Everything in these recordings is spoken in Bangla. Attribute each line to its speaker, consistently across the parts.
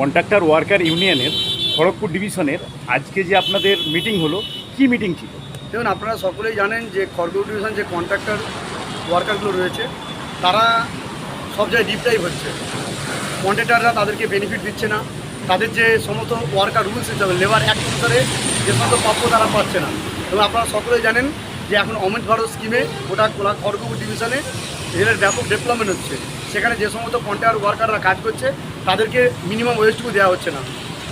Speaker 1: কন্ট্রাক্টর ওয়ার্কার ইউনিয়নের, খড়গপুর ডিভিশনের, আজকে যে আপনাদের মিটিং হলো, কি মিটিং ছিল?
Speaker 2: দেখুন, আপনারা সকলেই জানেন যে খড়গপুর ডিভিশন যে কন্ট্রাক্টর ওয়ার্কারগুলো রয়েছে, তারা সব জায়গায় ডিপ্রাইভ হচ্ছে। কন্ট্রাক্টাররা তাদেরকে বেনিফিট দিচ্ছে না। তাদের যে সমস্ত ওয়ার্কার রুলস হিসাবে লেবার অ্যাক্ট অনুসারে যে সমস্ত প্রাপ্য তারা পাচ্ছে না। এবং আপনারা সকলেই জানেন যে এখন অমৃত ভারত স্কিমে ওটা খড়গপুর ডিভিশনে রেলের ব্যাপক ডেভেলপমেন্ট হচ্ছে। সেখানে যে সমস্ত কন্ট্রাক্টর ওয়ার্কাররা কাজ করছে তাদেরকে মিনিমাম ওয়েজটুকু দেওয়া হচ্ছে না।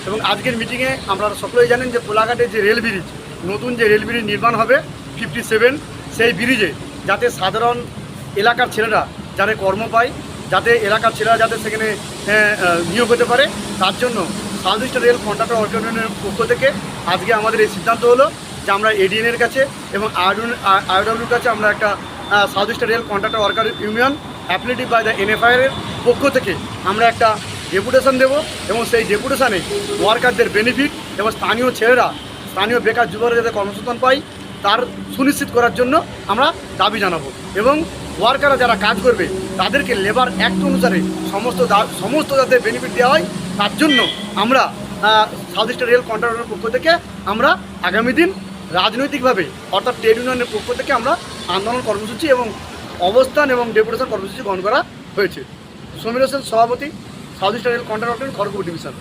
Speaker 2: এবং আজকের মিটিংয়ে আপনারা সকলেই জানেন যে কোলাঘাটের যে রেল ব্রিজ নতুন যে রেল ব্রিজ নির্মাণ হবে ফিফটি সেভেন সেই ব্রিজে যাতে সাধারণ এলাকার ছেলেরা যাতে কর্ম পায়, যাতে এলাকার ছেলেরা যাতে সেখানে নিয়োগ হতে পারে, তার জন্য সাউথ রেল কন্ট্রাক্টর অর্গানাইজেশনের পক্ষ থেকে আজকে আমাদের এই সিদ্ধান্ত হলো যে আমরা এডিএনের কাছে এবং আইডব্লিউর কাছে আমরা একটা south eastern rail contractor worker union affiliated by the NFIR এর পক্ষ থেকে আমরা একটা ডেপুটেশন দেব এবং সেই ডেপুটেশনে ওয়ার্কারদের বেনিফিট এবং স্থানীয় ছেলেরা, স্থানীয় বেকার যুবকরা যাতে কর্মসংস্থান পায়, তার সুনিশ্চিত করার জন্য আমরা দাবি জানাব। এবং ওয়ার্কাররা যারা কাজ করবে, তাদেরকে লেবার অ্যাক্ট অনুসারে সমস্ত সমস্ত যাতে বেনিফিট দেওয়া হয়, তার জন্য আমরা সাউথ ইস্টার্ন রেল কন্ট্রাক্টরের পক্ষ থেকে আমরা আগামী দিন রাজনৈতিকভাবে, অর্থাৎ ট্রেড ইউনিয়নের পক্ষ থেকে আমরা আন্দোলন কর্মসূচি এবং অবস্থান এবং ডেপুটেশন কর্মসূচি গ্রহণ করা হয়েছে। সমীর হোসেন, সভাপতি। South eastern rail contractor Kharagpur division.